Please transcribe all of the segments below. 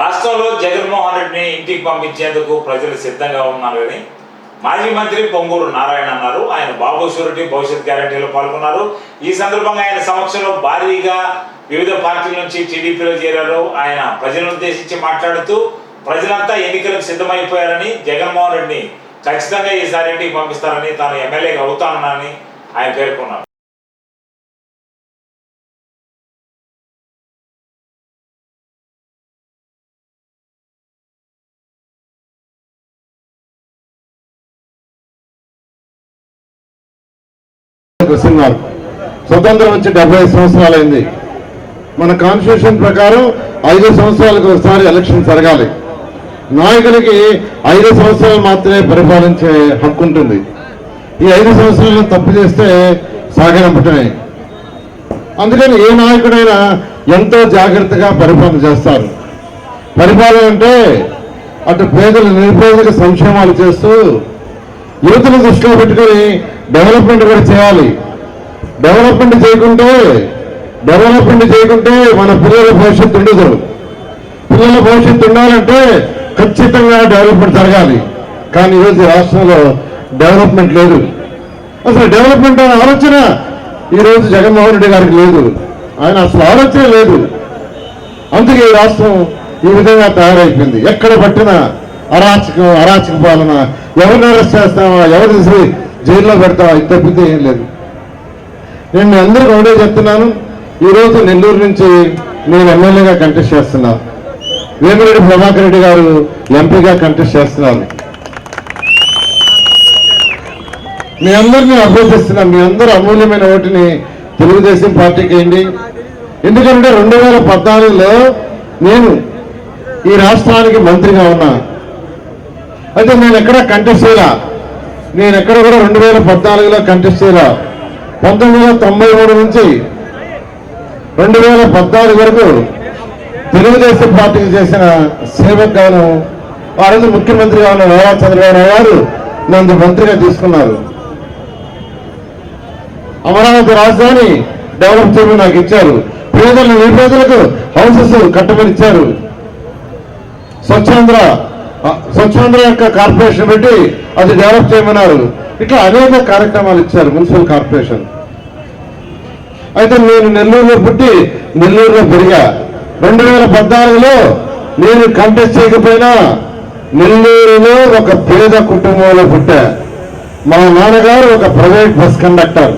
రాష్ట్రంలో జగన్మోహన్ రెడ్డిని ఇంటికి పంపించేందుకు ప్రజలు సిద్ధంగా ఉన్నారని మాజీ మంత్రి పొంగూరు నారాయణ అన్నారు. ఆయన బాబు షూరిటీ భవిష్యత్ గ్యారంటీలో పాల్గొన్నారు. ఈ సందర్భంగా ఆయన సమక్షంలో భారీగా వివిధ పార్టీల నుంచి టీడీపీలో చేరారు. ఆయన ప్రజలను ఉద్దేశించి మాట్లాడుతూ ప్రజలంతా ఎన్నికలకు సిద్ధమైపోయారని జగన్మోహన్ రెడ్డిని ఖచ్చితంగా ఈసారి ఇంటికి పంపిస్తారని తాను ఎమ్మెల్యేగా అవుతానని ఆయన పేర్కొన్నారు. వస్తున్నారు. స్వతంత్రం వచ్చి డెబ్బై సంవత్సరాలైంది. మన కాన్స్టిట్యూషన్ ప్రకారం ఐదు సంవత్సరాలకు ఒకసారి ఎలక్షన్ జరగాలి. నాయకులకి ఐదు సంవత్సరాలు మాత్రమే పరిపాలించే హక్కు ఉంటుంది. ఈ ఐదు సంవత్సరాలను తప్పు చేస్తే సాగనంపటమే అందుకని ఏ నాయకుడైనా ఎంతో జాగ్రత్తగా పరిపాలన చేస్తారు. పరిపాలన అంటే అటు పేదలు నిరుపేదలకు సంక్షేమాలు చేస్తూ యువతను దృష్టిలో పెట్టుకొని డెవలప్మెంట్ కూడా చేయాలి. డెవలప్మెంట్ చేయకుంటే డెవలప్మెంట్ చేయకుంటే మన పిల్లల భవిష్యత్తు ఉండదు. పిల్లల భవిష్యత్తు ఉండాలంటే ఖచ్చితంగా డెవలప్మెంట్ జరగాలి. కానీ ఈరోజు రాష్ట్రంలో డెవలప్మెంట్ లేదు. అసలు డెవలప్మెంట్ అనే ఆలోచన ఈరోజు జగన్మోహన్ రెడ్డి గారికి లేదు. ఆయన అసలు ఆలోచన లేదు. అందుకే ఈ రాష్ట్రం ఈ విధంగా తయారైపోయింది. ఎక్కడ పట్టినా అరాచకం అరాచక పాలన ఎవరిని అరెస్ట్ చేస్తామా ఎవరిని జైల్లో పెడతామా ఇది తప్పితే ఏం లేదు. నేను మీ అందరూ ఒకటే చెప్తున్నాను. ఈరోజు నెల్లూరు నుంచి నేను ఎమ్మెల్యేగా కంటెస్ట్ చేస్తున్నా వేమిరెడ్డి ప్రభాకర్ రెడ్డి గారు ఎంపీగా కంటెస్ట్ చేస్తున్నారు. మీ అందరినీ అభ్యర్థిస్తున్నా మీ అందరూ అమూల్యమైన ఓటుని తెలుగుదేశం పార్టీకి వేయండి. ఎందుకంటే రెండు వేల పద్నాలుగులో నేను ఈ రాష్ట్రానికి మంత్రిగా ఉన్నా. అయితే నేను ఎక్కడ కంటెస్ట్ చేయరా నేను ఎక్కడ కూడా రెండు వేల పద్నాలుగులో కంటెస్ట్ చేయరా పంతొమ్మిది వందల తొంభై మూడు నుంచి రెండు వేల పద్నాలుగు వరకు తెలుగుదేశం పార్టీకి చేసిన సేవకు గాను ఆ రోజు ముఖ్యమంత్రిగా ఉన్న నారా చంద్రబాబు గారు నన్ను మంత్రిగా తీసుకున్నారు. అమరావతి రాజధాని డెవలప్ చేయమని నాకు ఇచ్చారు. పేదలు నిరుపేదలకు హౌసెస్ కట్టమని ఇచ్చారు. స్వచ్ఛాంధ్ర స్వచ్ఛాంధ్ర యొక్క కార్పొరేషన్ పెట్టి అది డెవలప్ చేయమన్నారు. ఇట్లా అనేక కార్యక్రమాలు ఇచ్చారు మున్సిపల్ కార్పొరేషన్. అయితే నేను నెల్లూరులో పుట్టి నెల్లూరులో పెరిగా. రెండు వేల పద్నాలుగులో నేను కంటెస్ట్ చేయకపోయినా నెల్లూరులో ఒక పేద కుటుంబంలో పుట్టా. మా నాన్నగారు ఒక ప్రైవేట్ బస్ కండక్టర్.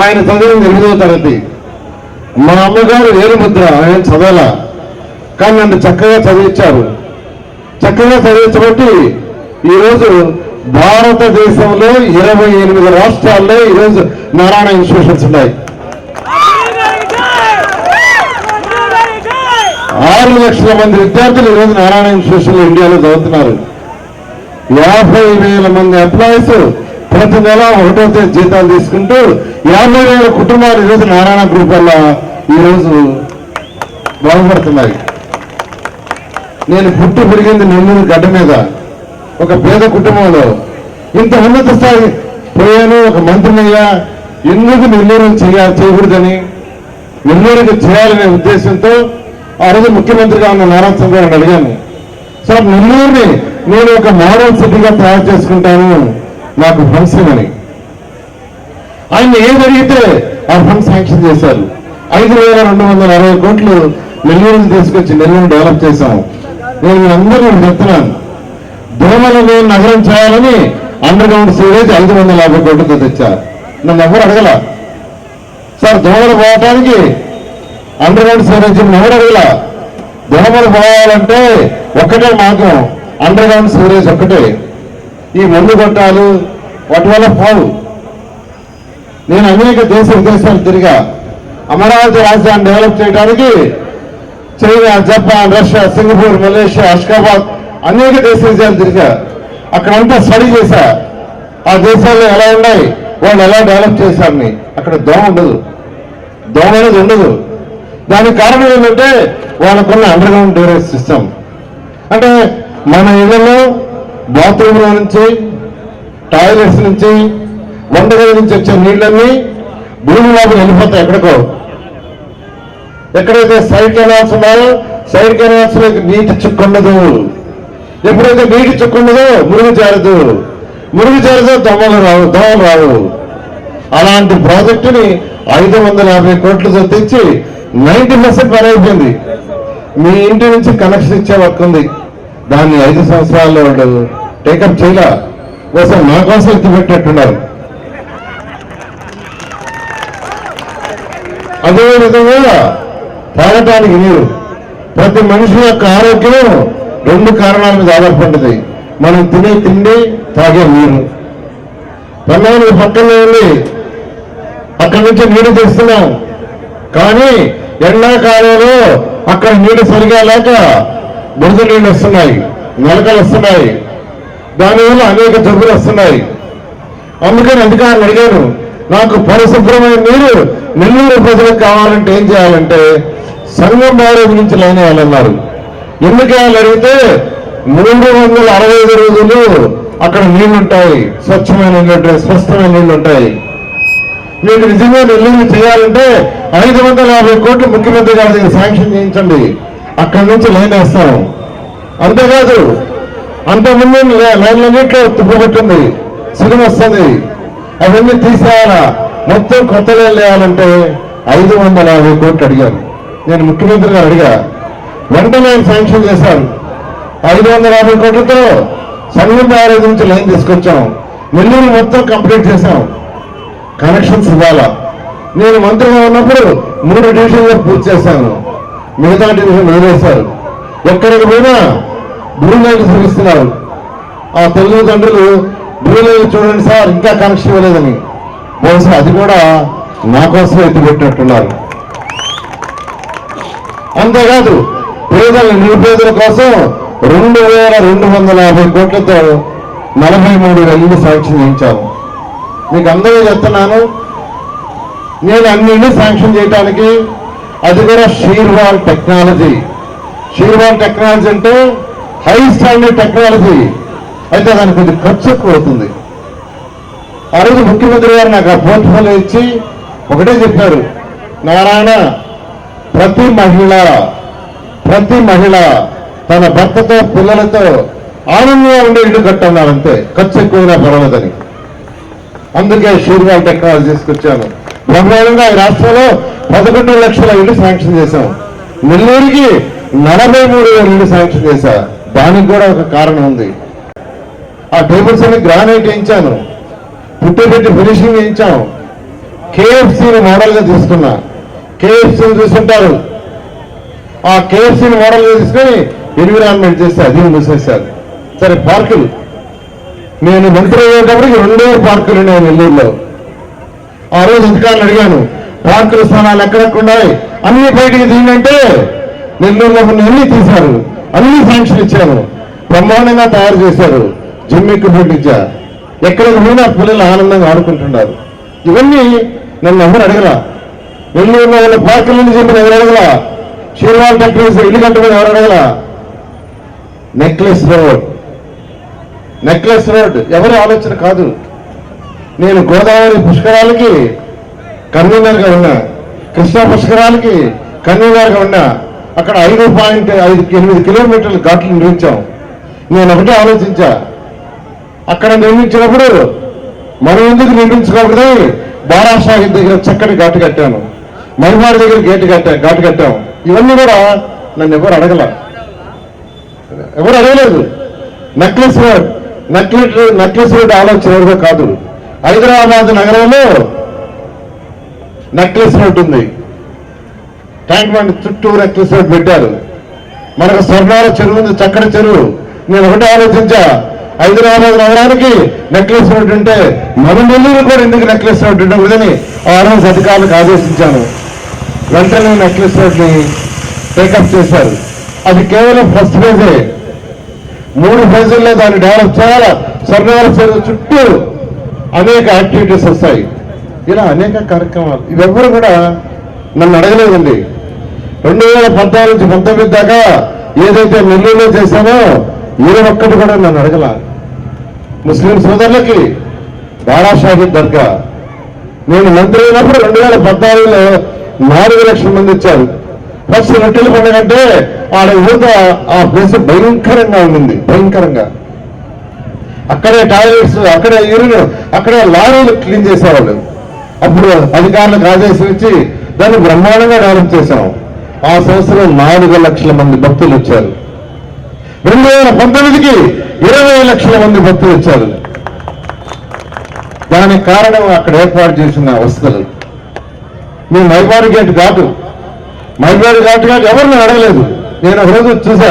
ఆయన చదివింది ఎనిమిదో తరగతి. మా అమ్మగారు ఏలుముద్ర ఆయన చదవాల. కానీ నన్ను చక్కగా చదివించారు. చక్కగా చదివించబట్టి ఈరోజు భారతదేశంలో ఇరవై ఎనిమిది రాష్ట్రాల్లో ఈరోజు నారాయణ ఇన్స్టిట్యూషన్స్ ఉన్నాయి. ఆరు లక్షల మంది విద్యార్థులు ఈరోజు నారాయణ ఇన్స్టిట్యూషన్ ఇండియాలో చదువుతున్నారు. యాభై వేల మంది ఎంప్లాయీస్ ప్రతి నెల ఒకటో తేదీ జీతాలు తీసుకుంటూ యాభై వేల కుటుంబాలు ఈరోజు నారాయణ గ్రూప్ వల్ల ఈరోజు బాగుపడుతున్నాయి. నేను పుట్టి పెరిగింది నెల్లూరు గడ్డ మీద ఒక పేద కుటుంబంలో ఇంత ఉన్నత స్థాయి పోయాను ఒక మంత్రినయ్యా ఎందుకు నెల్లూరు చేయాలి చేయకూడదని నెల్లూరుకి చేయాలనే ఉద్దేశంతో ఆ రోజు ముఖ్యమంత్రిగా ఉన్న నారా చంద్రబాబు అడిగాను. సార్ నెల్లూరుని నేను ఒక మోడల్ సిటీగా తయారు చేసుకుంటాను. నాకు ఫండ్స్ ఆయన ఏం అడిగితే ఆ ఫండ్ శాంక్షన్ చేశారు. ఐదు వేల రెండు వందల అరవై కోట్లు నెల్లూరుని తీసుకొచ్చి నెల్లూరు డెవలప్ చేశాము. నేను మీ అందరూ చెప్తున్నాను. దోమలను నగరం చేయాలని అండర్ గ్రౌండ్ సీవేజ్ ఐదు వందల యాభై కోట్లతో తెచ్చారు. నన్ను ఎవరు అడగల? సార్ దోమలు పోవటానికి అండర్ గ్రౌండ్ సీవేజ్ ఎవరు అడగల? దోమలు పోవాలంటే ఒక్కటే మార్గం అండర్ గ్రౌండ్ సీవరేజ్ ఒక్కటే. ఈ మందు కొట్టాలు వాటి వల్ల పోవు. నేను అనేక దేశ విదేశాలు తిరిగా అమరావతి రాజధాని డెవలప్ చేయడానికి China Japan Russia Singapore Malaysia Ashgabat అనేక దేశ విజయాలు తిరిగా అక్కడంతా స్టడీ చేశా ఆ దేశాలు ఎలా ఉన్నాయి? వాళ్ళు ఎలా డెవలప్ చేశారని అక్కడ దోమ ఉండదు. దోమ అనేది ఉండదు. దానికి కారణం ఏంటంటే వాళ్ళకున్న అండర్ గ్రౌండ్ డ్రైనేజ్ సిస్టమ్ అంటే మన ఇళ్ళలో బాత్రూంలో నుంచి టాయిలెట్స్ నుంచి వంటగది నుంచి వచ్చే నీళ్ళన్నీ భూమి లోపల వెళ్ళిపోతాయి ఎక్కడికో. ఎక్కడైతే సైడ్ కెనాల్స్ ఉన్నాయో సైడ్ కెనాల్స్లో నీటి చిక్కుండదు ఎప్పుడైతే నీటి చిక్కుండదో మురుగు చేరదు మురుగు చేరదో దోమలు రావు దోమలు రావు. అలాంటి ప్రాజెక్టుని ఐదు వందల యాభై కోట్లతో తెచ్చి నైన్టీ పర్సెంట్ పని అయిపోయింది మీ ఇంటి నుంచి కనెక్షన్ ఇచ్చే వర్క్ ఉంది. దాన్ని ఐదు సంవత్సరాల్లో ఉండదు టేకప్ చేయలే. కోసం నా కోసం ఎత్తి అదే విధంగా తాగటానికి నీరు. ప్రతి మనిషి యొక్క ఆరోగ్యం రెండు కారణాల మీద ఆధారపడ్డది మనం తినే తిండి తాగే నీరు. పన్నాను పక్కన వెళ్ళి అక్కడి నుంచి నీరు తెస్తున్నాం. కానీ ఎండాకాలంలో అక్కడ నీరు సరిగా లేక బురద నీళ్ళు వస్తున్నాయి నలకలు వస్తున్నాయి. దానివల్ల అనేక జబ్బులు వస్తున్నాయి. అందుకని అధికారులు అడిగాను నాకు పరిశుభ్రమైన నీరు నెల్లూరు ప్రజలకు కావాలంటే ఏం చేయాలంటే సంఘం బ్యారేజ్ నుంచి లైన్ వేయాలన్నారు ఎందుకు వేయాలడిగితే మూడు వందల అరవై ఐదు రోజులు అక్కడ నీళ్ళుంటాయి. స్వచ్ఛమైన నీళ్ళు ఉంటాయి స్వస్థమైన నీళ్ళు ఉంటాయి మీకు నిజంగా నెల్లూరు చేయాలంటే ఐదు వందల యాభై కోట్లు ముఖ్యమంత్రి గారి దగ్గర శాంక్షన్ చేయించండి. అక్కడి నుంచి లైన్ వేస్తాం. అంతేకాదు అంతకుముందు లైన్లన్నింటిలో తుప్పబట్టింది. సినిమా వస్తుంది. అవన్నీ తీసేయాలా? మొత్తం కొత్త లైన్లు వేయాలంటే ఐదు వందల యాభై కోట్లు అడిగారు. నేను ముఖ్యమంత్రి గారు అడిగా వెంటనే శాంక్షన్ చేశాను ఐదు వందల యాభై కోట్లతో సంగం బ్యారేజ్ నుంచి లైన్ తీసుకొచ్చాం. నెల్లూరు మొత్తం కంప్లీట్ చేశాం. కనెక్షన్స్ ఇవ్వాలా? నేను మంత్రిగా ఉన్నప్పుడు మూడు డివిజన్లు పూర్తి చేశాను. మిగతా డివిజన్ వదిలేశారు ఎక్కడికి పోయినా బ్లూ చూపిస్తున్నారు. ఆ తల్లిదండ్రులు బ్లూ లైన్ చూడండి సార్ ఇంకా కనెక్షన్ ఇవ్వలేదని. బహుశా అది కూడా నా కోసం ఎత్తిపెట్టినట్టున్నారు. అంతేకాదు పేదల నిరుపేదల కోసం రెండు వేల రెండు వందల యాభై కోట్లతో నలభై మూడు వేలు శాంక్షన్ చేయించాము. మీకు అందరూ చెప్తున్నాను నేను అన్ని శాంక్షన్ చేయడానికి అది కూడా shear wall technology. Shear wall technology అంటే హై స్టాండర్డ్ టెక్నాలజీ. అయితే దానికి కొంచెం ఖర్చు ఎక్కువ అవుతుంది. ఆ రోజు ముఖ్యమంత్రి గారు నాకు ఆ పోర్ట్ఫోలియో ఇచ్చి ఒకటే చెప్పారు నారాయణ ప్రతి మహిళ ప్రతి మహిళ తన భర్తతో పిల్లలతో ఆనందంగా ఉండే ఇల్లు కట్టన్నారంతే. ఖర్చు ఎక్కువైనా పర్వాలేదని. అందుకే షూర్వాల్ టెక్నాలజీ తీసుకొచ్చాను. బ్రహ్మాండంగా ఈ రాష్ట్రంలో పదకొండు లక్షల ఇల్లు శాంక్షన్ చేశాం. నెల్లూరుకి నలభై మూడు వేల ఇల్లు శాంక్షన్ చేశా. దానికి కూడా ఒక కారణం ఉంది. ఆ టేబుల్స్ అన్ని గ్రానైట్ వేయించాను. పుట్టి పెట్టి ఫినిషింగ్ వేయించాం. కేఎఫ్సీని మోడల్గా తీసుకున్నా. కేఎఫ్సీని చూస్తుంటారు ఆ కేఎఫ్సీని మోడల్ తీసుకొని ఎన్విరాన్మెంట్ చేస్తే అది మూసేశారు. సరే పార్కులు. నేను మంత్రి అయ్యేటప్పటికి రెండో పార్కులు ఉన్నాయి నెల్లూరులో. ఆ రోజు అధికారులు అడిగాను పార్కుల స్థానాలు ఎక్కడెక్కడున్నాయి అన్ని బయటికి తీయంటే నెల్లూరులో ఉన్న అన్ని తీశారు. అన్ని శాంక్షన్ ఇచ్చాను బ్రహ్మాండంగా తయారు చేశారు. జిమ్ ఎక్విప్మెంట్ ఇచ్చా. ఎక్కడికి పోయినా పిల్లలు ఆనందంగా ఆడుకుంటున్నారు. ఇవన్నీ నన్ను ఎవరు అడగలా. నెల్లూరులో ఉన్న పార్కులని చెప్పిన ఎవరు అడగలా షీర్వాల్ ఫ్యాక్టరీస్ ఇల్లు కట్టుకుని ఎవరు అడగలా నెక్లెస్ రోడ్. నెక్లెస్ రోడ్ ఎవరి ఆలోచన కాదు. నేను గోదావరి పుష్కరాలకి కన్వీనర్గా ఉన్నా కృష్ణా పుష్కరాలకి కన్వీనర్గా ఉన్నా అక్కడ ఐదు పాయింట్ ఐదు ఎనిమిది కిలోమీటర్ల ఘాట్లు నిర్మించాం. నేను ఒకటే ఆలోచించా. అక్కడ నిర్మించినప్పుడు మనం ఎందుకు నిర్మించుకోకూడదు బారాసాహిబ్ దగ్గర చక్కటి ఘాటు కట్టాను. మహిమారి దగ్గర గేటు కట్టా ఘాటు కట్టాం. ఇవన్నీ కూడా నన్ను ఎవరు అడగల. ఎవరు అడగలేదు. Necklace road necklace necklace road ఆలోచన ఎవరిదో కాదు. హైదరాబాద్ నగరంలో నెక్లెస్ రోడ్ ఉంది ట్యాంక్ బండ్ చుట్టూ నెక్లెస్ రోడ్ పెట్టారు. మనకు స్వర్ణాల చెరువు ఉంది చక్కటి చెరువు. నేను ఒకటే ఆలోచించా. హైదరాబాద్ నగరానికి నెక్లెస్ రోడ్ ఉంటే మన నెల్లూరు కూడా ఎందుకు నెక్లెస్ రోడ్ ఉండకూడదని ఆ రోజు అధికారులకు ఆదేశించాను. వెంటనే నెక్లెస్ని టేకప్ చేశారు. అది కేవలం ఫస్ట్ ఫేజే మూడు ఫేజుల్లో దాన్ని డెవలప్ చేయాలా? స్వర్ణాల ఫేజ్ చుట్టూ అనేక యాక్టివిటీస్ వస్తాయి. ఇలా అనేక కార్యక్రమాలు. ఇవెవ్వరు కూడా నన్ను అడగలేదండి. రెండు వేల పద్నాలుగు నుంచి పంతొమ్మిది దాకా ఏదైతే నెల్లూరులో చేశానో ఏ ఒక్కటి కూడా నన్ను అడగల. ముస్లిం సోదరులకి బారా షాహిద్ దర్గా. నేను మంత్రి అయినప్పుడు రెండు వేల పద్నాలుగులో నాలుగు లక్షల మంది ఇచ్చారు ఫస్ట్ రొట్టెల పండుగ అంటే ఆడ యువత ఆ ప్లేస్ భయంకరంగా ఉండింది. భయంకరంగా. అక్కడే టాయిలెట్స్ అక్కడే యూరిన్ అక్కడే లారీలు క్లీన్ చేసేవాళ్ళు. అప్పుడు అధికారులకు ఆదేశం ఇచ్చి దాన్ని బ్రహ్మాండంగా డెవలప్ చేశాం ఆ సంవత్సరం నాలుగు లక్షల మంది భక్తులు వచ్చారు. రెండు వేల పంతొమ్మిదికి ఇరవై లక్షల మంది భక్తులు వచ్చారు. దానికి కారణం అక్కడ ఏర్పాటు చేసిన వసతులు. మేము మైబారు గేట్ ఘాటు మైబారి ఘాటు కాదు ఎవరిని అడగలేదు. నేను ఒక రోజు చూసా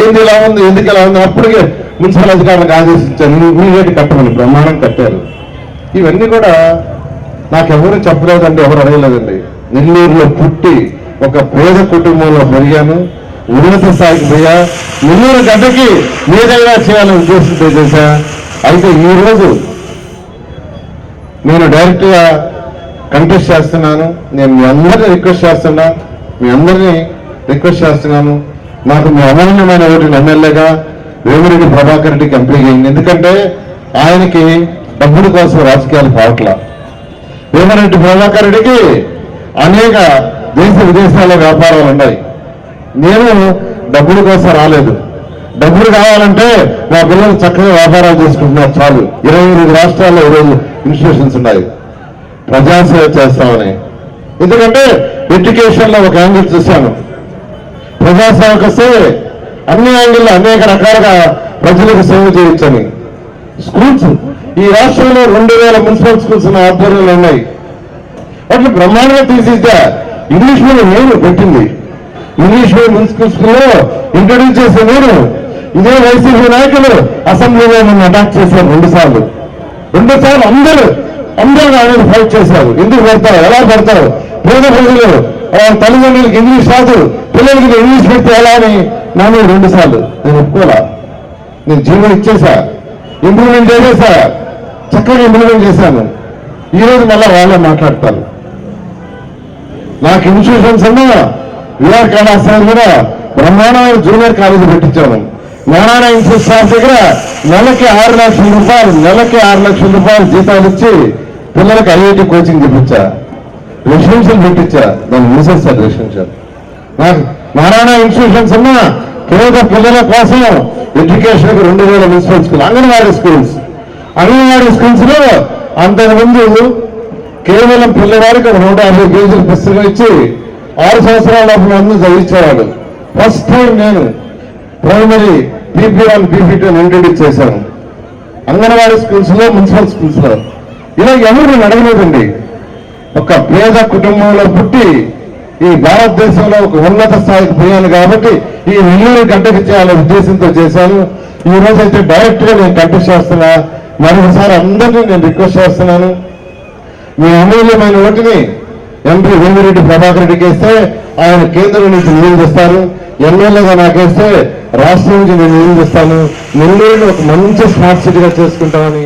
ఏంది ఇలా ఉంది ఎందుకు ఇలా ఉంది? అప్పటికే మున్సిపల్ అధికారులకు ఆదేశించాను. మీ గేటు కట్టమని బ్రహ్మాండం కట్టారు. ఇవన్నీ కూడా నాకెవరు చెప్పలేదండి ఎవరు అడగలేదండి. నెల్లూరులో పుట్టి ఒక పేద కుటుంబంలో పెరిగాను. ఉన్నత స్థాయికి పోయా. నెల్లూరు గడ్డకి ఏదైనా చేయాలని ఉద్దేశంతో చేశా. అయితే ఈరోజు రోజు నేను డైరెక్ట్గా గా కంటెస్ట్ చేస్తున్నాను. నేను మీ అందరిని రిక్వెస్ట్ చేస్తున్నా. మీ అందరినీ రిక్వెస్ట్ చేస్తున్నాను. నాకు మీ అమూల్యమైన ఓటుని ఎమ్మెల్యేగా వేమిరెడ్డి ప్రభాకర్ రెడ్డికి ఎంపీ అయింది ఎందుకంటే ఆయనకి డబ్బుల కోసం రాజకీయాలు పోవట్లా వేమిరెడ్డి ప్రభాకర్ రెడ్డికి అనేక దేశ విదేశాల వ్యాపారాలు ఉన్నాయి. నేను డబ్బుల కోసం రాలేదు. డబ్బులు కావాలంటే మా పిల్లలు చక్కగా వ్యాపారాలు చేసుకుంటున్నారు. చాలు. ఇరవై ఎనిమిది రాష్ట్రాల్లో ఈరోజు ఇన్స్టిట్యూషన్స్ ఉన్నాయి. ప్రజాసేవ చేస్తామని. ఎందుకంటే ఎడ్యుకేషన్లో ఒక యాంగిల్ చూశాను. ప్రజాసేవకు వస్తే అన్ని యాంగిల్లో అనేక రకాలుగా ప్రజలకు సేవ చేయొచ్చని స్కూల్స్ ఈ రాష్ట్రంలో రెండు వేల మున్సిపల్ స్కూల్స్ నా ఆధ్వర్యంలో ఉన్నాయి. వాటిని బ్రహ్మాండంగా తీసిస్తే ఇంగ్లీష్ మీడియం నేను పెట్టింది. ఇంగ్లీష్ మీడియం మున్సిపల్ స్కూల్లో ఇంట్రడ్యూస్ చేసే నేను ఇదే వైసీపీ నాయకులు అసెంబ్లీలో నన్ను అటాక్ చేశారు రెండు సార్లు రెండు సార్లు అందరూ అందరూ నా ఫైట్ చేశారు. ఎందుకు పెడతావు ఎలా పెడతావు పేద ప్రజలు తల్లిదండ్రులకు తల్లిదండ్రులకి ఇంగ్లీష్ రాదు పిల్లలకి ఇంగ్లీష్ పెడితే ఎలా అని నా మీద రెండు సార్లు నేను ఒప్పుకోలా. నేను జీవనం ఇచ్చేసా. ఇంప్రూవ్మెంట్ చేసేసా. చక్కగా ఇంప్రూవ్మెంట్ చేశాను. ఈ రోజు వాళ్ళే మాట్లాడతారు. నాకు ఇన్స్టిట్యూషన్స్ ఉన్నా విఆర్ కళాశాల కూడా బ్రహ్మాండమైన జూనియర్ కాలేజీ పెట్టించాను. నారాయణ ఇన్స్టిట్యూట్ స్టాఫ్ దగ్గర నెలకి ఆరు లక్షల రూపాయలు నెలకి ఆరు లక్షల రూపాయలు జీతాలు ఇచ్చి పిల్లలకి ఐఐటి కోచింగ్ చెప్పించా రెసిడెన్షియల్ పెట్టించా. దాన్ని మూసేస్తారు రెసిడెన్షియల్. నారాయణ ఇన్స్టిట్యూషన్స్ అన్నా పేద పిల్లల కోసం ఎడ్యుకేషన్ రెండు వేల municipal school anganwadi schools. Anganwadi స్కూల్స్లో అంతకుముందు కేవలం పిల్లవాడికి ఒక నూట యాభై కేజీల పుస్తకం ఇచ్చి ఆరు సంవత్సరాల లోపల అందరూ చదివించేవాడు. ఫస్ట్ టైం నేను primary PP one PP two introduce చేశారు అంగన్వాడీ స్కూల్స్లో మున్సిపల్ స్కూల్స్లో ఇలా ఎవరు అడగలేదండి? ఒక పేద కుటుంబంలో పుట్టి ఈ భారతదేశంలో ఒక ఉన్నత స్థాయికి పోయాను కాబట్టి ఈ నెల్లూరు గడ్డకి చేయాలనే ఉద్దేశంతో చేశాను. ఈ రోజు అయితే డైరెక్ట్గా నేను కంటెక్ట్ చేస్తున్నా. మరొకసారి అందరినీ నేను రిక్వెస్ట్ చేస్తున్నాను. మీ అమూల్యమైన ఓటుని ఎంపీ వేమిరెడ్డి ప్రభాకర్ రెడ్డికి వేస్తే ఆయన కేంద్రం నుంచి నిధులు తెస్తారు ఎమ్మెల్యేగా నాకేస్తే రాష్ట్రం నుంచి నేను ఏం చేస్తాను? నెల్లూరుని ఒక మంచి స్మార్ట్ సిటీగా చేసుకుంటామని